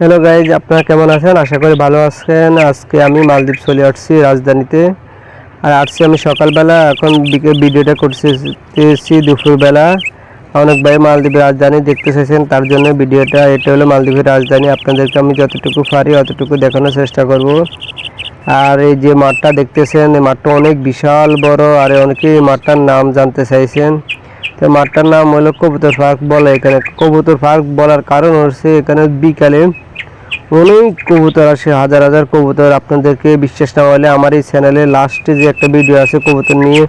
Hello guys আপনারা কেমন আছেন? আশা করি ভালো আছেন। আজকে আমি মালদ্বীপ চলে আসছি রাজধানীতে। আর আসছি আমি সকালবেলা, এখন ভিডিওটা করতেছি দুপুরবেলা। অনেক ভাই মালদ্বীপের রাজধানী দেখতে চাইছেন, তার জন্য ভিডিওটা, এটা হলো মালদ্বীপের রাজধানী। আপনাদেরকে আমি যতটুকু পারি, অতটুকু দেখানোর চেষ্টা করব। আর এই যে মাঠটা দেখতেছেন, এই মাঠটা অনেক বিশাল বড়, আর অনেকেই মাঠটার নাম জানতে চাইছেন। তো মাঠটার নাম হলো কবুতর পার্ক বলে এখানে। কবুতর পার্ক বলার কারণ হচ্ছে এখানে বিকালে অনেক কবুতর আসে, হাজার হাজার কবুতর। আপনাদেরকে বিশ্বাস না হলে আমার এই চ্যানেলে লাস্টে যে একটা ভিডিও আছে কবুতর নিয়ে,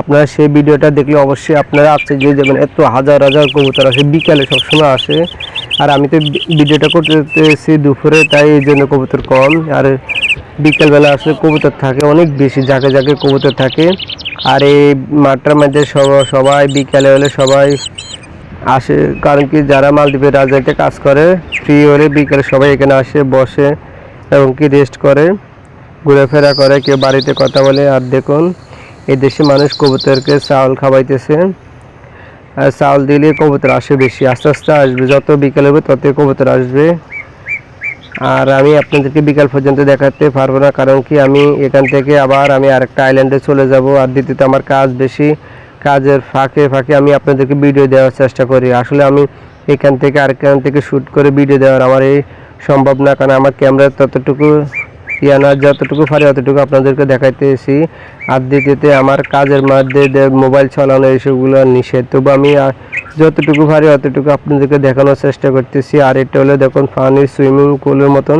আপনারা সেই ভিডিওটা দেখলে অবশ্যই আপনারা আশ্চর্য হয়ে যাবেন। এত হাজার হাজার কবুতর আসে, বিকালে সবসময় আসে। আর আমি তো ভিডিওটা করতেছি দুপুরে, তাই এই জন্য কবুতর কম। আর বিকেলবেলা আসলে কবুতর থাকে, অনেক বেশি জায়গায় জায়গায় কবুতর থাকে। আর এই মাঠটার মধ্যে সব- সবাই বিকালে হলে সবাই আসে, কারণ কি যারা মালদ্বীপের রাজধানীতে কাজ করে ফ্রি হলে বিকেলে সবাই এখানে আসে, বসে এবং কি রেস্ট করে, ঘোরাফেরা করে, কেউ বাড়িতে কথা বলে। আর দেখুন এই দেশে মানুষ কবুতরকে চাউল খাওয়াইতেছে। আর চাউল দিলে কবুতর আসে বেশি, আস্তে আস্তে আসবে, যত বিকেল হবে ততই কবুতর আসবে। আর আমি আপনাদেরকে বিকাল পর্যন্ত দেখাতে পারব না, কারণ কি আমি এখান থেকে আবার আমি আরেকটা আইল্যান্ডে চলে যাব। আর দ্বিতীয়ত আমার কাজ বেশি, কাজের ফাঁকে ফাঁকে আমি আপনাদেরকে ভিডিও দেওয়ার চেষ্টা করি। আসলে আমি এখান থেকে আরেকখান থেকে শ্যুট করে ভিডিও দেওয়ার আমার এই সম্ভব না, কারণ আমার ক্যামেরা ততটুকু ইয়া না, যতটুকু পারি অতটুকু আপনাদেরকে দেখাইতেছি। আর দ্বিতীয়তে আমার কাজের মধ্যে মোবাইল চালানো এইসবগুলো নিষেধ। তবু আমি যতটুকু পারি অতটুকু আপনাদেরকে দেখানোর চেষ্টা করতেছি। আর এটা হলো দেখুন পানির সুইমিং পুলের মতন।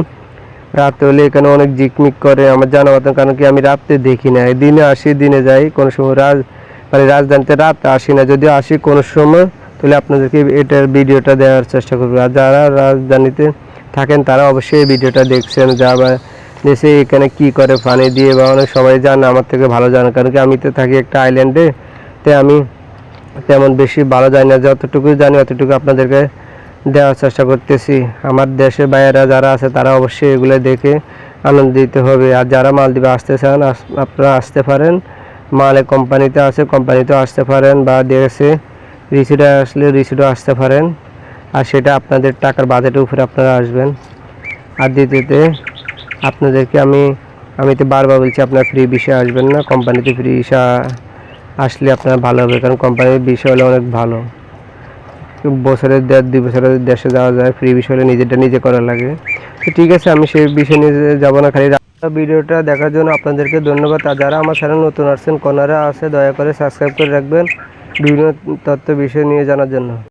রাতে হলে এখানে অনেক জিকমিক করে আমার জানা মতন, কারণ কি আমি রাতে দেখি না। দিনে আসি, দিনে যাই, কোনো সময় রাজ মানে রাজধানীতে রাত আসি না। যদি আসি কোনো সময়, তাহলে আপনাদেরকে এটার ভিডিওটা দেওয়ার চেষ্টা করব। আর যারা রাজধানীতে থাকেন, তারা অবশ্যই ভিডিওটা দেখছেন, যা বা দেশে এখানে কি করে পানি দিয়ে বা অনেক সবাই জানে, আমার থেকে ভালো জানে। কারণ কি আমি তো থাকি একটা আইল্যান্ডে তো আমি তেমন বেশি ভালো জানি না যতটুকু জানি অতটুকু আপনাদেরকে দেওয়ার চেষ্টা করতেছি। আমার দেশে বাইরেরা যারা আছে, তারা অবশ্যই এগুলো দেখে আনন্দিত হবে। আর যারা মালদ্বীপে আসতে চান আপনারা আসতে পারেন। মালে কোম্পানিতে আছে, কোম্পানিতেও আসতে পারেন বা দেশে রিসিডে আসলে রিসিডও আসতে পারেন। আর সেটা আপনাদের টাকার বাজেটের উপরে আপনারা আসবেন। আর দ্বিতীয়তে, আপনাদেরকে আমি আমি তো বারবার বলছি, আপনার ফ্রি বিষয়ে আসবেন না, কোম্পানিতে ফ্রি ভিসা আসলে আপনার ভালো হবে, কারণ কোম্পানির বিষয় হলে অনেক ভালো। বছরের দেড়, দুই বছরের দেশে যাওয়া যায় ফ্রি বিষয় হলে নিজেরটা নিজে করা লাগে। তো ঠিক আছে, আমি সেই বিষয় নিয়ে যাব না, খালি ভিডিওটা দেখার জন্য আপনাদেরকে ধন্যবাদ। আর যারা আমার চ্যানেল নতুন আসছেন কনারা আছে, দয়া করে সাবস্ক্রাইব করে রাখবেন। বিভিন্ন তথ্য বিষয় নিয়ে জানার জন্য।